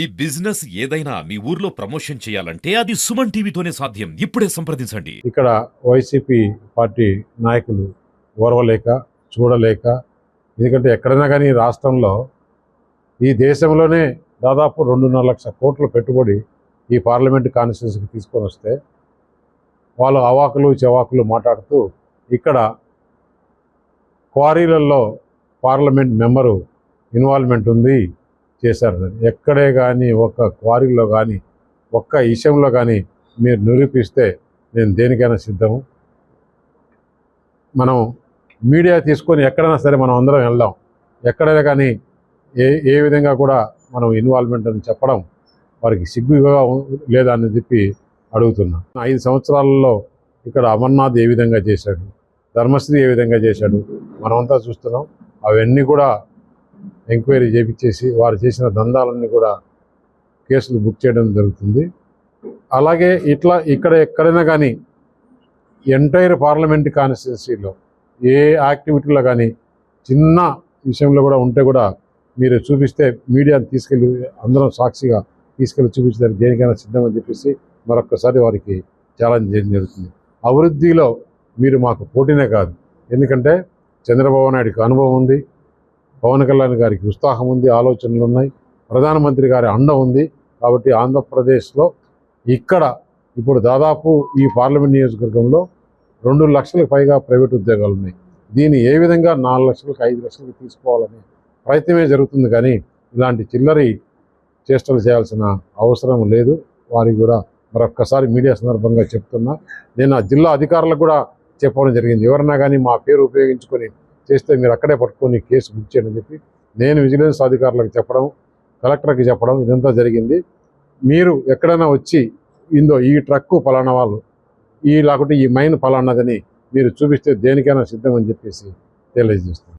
ఈ బిజినెస్ ఏదైనా మీ ఊర్లో ప్రమోషన్ చేయాలంటే అది సుమన్ టీవీతోనే సాధ్యం. ఇప్పుడే సంప్రదించండి. ఇక్కడ వైసీపీ పార్టీ నాయకులు ఓర్వలేక చూడలేక ఎందుకంటే ఎక్కడైనా కానీ రాష్ట్రంలో ఈ దేశంలోనే దాదాపు రెండున్నర లక్షల కోట్లు పెట్టుబడి ఈ పార్లమెంట్ కాన్స్టిట్యూన్సీకి తీసుకొని వస్తే వాళ్ళు అవాకులు చవాకులు మాట్లాడుతూ ఇక్కడ క్వారీలలో పార్లమెంట్ మెంబరు ఇన్వాల్వ్మెంట్ ఉంది. చేశారు. ఎక్కడే కానీ ఒక క్వారీలో కానీ ఒక్క విషయంలో కానీ మీరు నిరూపిస్తే నేను దేనికైనా సిద్ధము? మనం మీడియా తీసుకొని ఎక్కడైనా సరే మనం అందరం వెళ్దాం. ఎక్కడైనా కానీ ఏ ఏ విధంగా కూడా మనం ఇన్వాల్వ్మెంట్ అని చెప్పడం వారికి సిగ్గుగా లేదా అని చెప్పి అడుగుతున్నా. ఐదు సంవత్సరాలలో ఇక్కడ అమర్నాథ్ ఏ విధంగా చేశాడు? ధర్మశ్రీ ఏ విధంగా చేశాడు? మనమంతా చూస్తున్నాం. అవన్నీ కూడా ఎంక్వైరీ చేపించేసి వారు చేసిన దందాలన్నీ కూడా కేసులు బుక్ చేయడం జరుగుతుంది. అలాగే ఇట్లా ఇక్కడ ఎక్కడైనా కానీ ఎంటైర్ పార్లమెంట్ కాన్స్టిట్యున్సీలో ఏ యాక్టివిటీలో కానీ చిన్న విషయంలో కూడా ఉంటే కూడా మీరు చూపిస్తే మీడియాని తీసుకెళ్ళి అందరం సాక్షిగా తీసుకెళ్ళి చూపించడానికి దేనికైనా సిద్ధమని చెప్పేసి మరొక్కసారి వారికి ఛాలెంజ్ చేయడం జరుగుతుంది. అభివృద్ధిలో మీరు మాకు పోటీనే కాదు. ఎందుకంటే చంద్రబాబు నాయుడుకి అనుభవం ఉంది. పవన్ కళ్యాణ్ గారికి ఉత్సాహం ఉంది ఆలోచనలు ఉన్నాయి. ప్రధానమంత్రి గారి అండ ఉంది. కాబట్టి ఆంధ్రప్రదేశ్లో ఇక్కడ ఇప్పుడు దాదాపు ఈ పార్లమెంట్ నియోజకవర్గంలో రెండు లక్షలకు పైగా ప్రైవేట్ ఉద్యోగాలు ఉన్నాయి. దీన్ని ఏ విధంగా నాలుగు లక్షలకు ఐదు లక్షలకు తీసుకోవాలనే ప్రయత్నమే జరుగుతుంది. కానీ ఇలాంటి చిల్లరి చేష్టలు చేయాల్సిన అవసరం లేదు. వారికి కూడా మరొక్కసారి మీడియా సందర్భంగా చెప్తున్నా నేను ఆ జిల్లా అధికారులకు కూడా చెప్పడం జరిగింది. ఎవరన్నా కానీ మా పేరు ఉపయోగించుకొని చేస్తే మీరు అక్కడే పట్టుకొని కేసు బుక్ చేయండి అని చెప్పి నేను విజిలెన్స్ అధికారులకు చెప్పడం కలెక్టర్కి చెప్పడం ఇదంతా జరిగింది. మీరు ఎక్కడైనా వచ్చి ఇందో ఈ ట్రక్కు పలానా వాళ్ళు ఈ లేకుంటే ఈ మైన్ పలానాదని మీరు చూపిస్తే దేనికైనా సిద్ధం అని చెప్పేసి తెలియజేస్తాను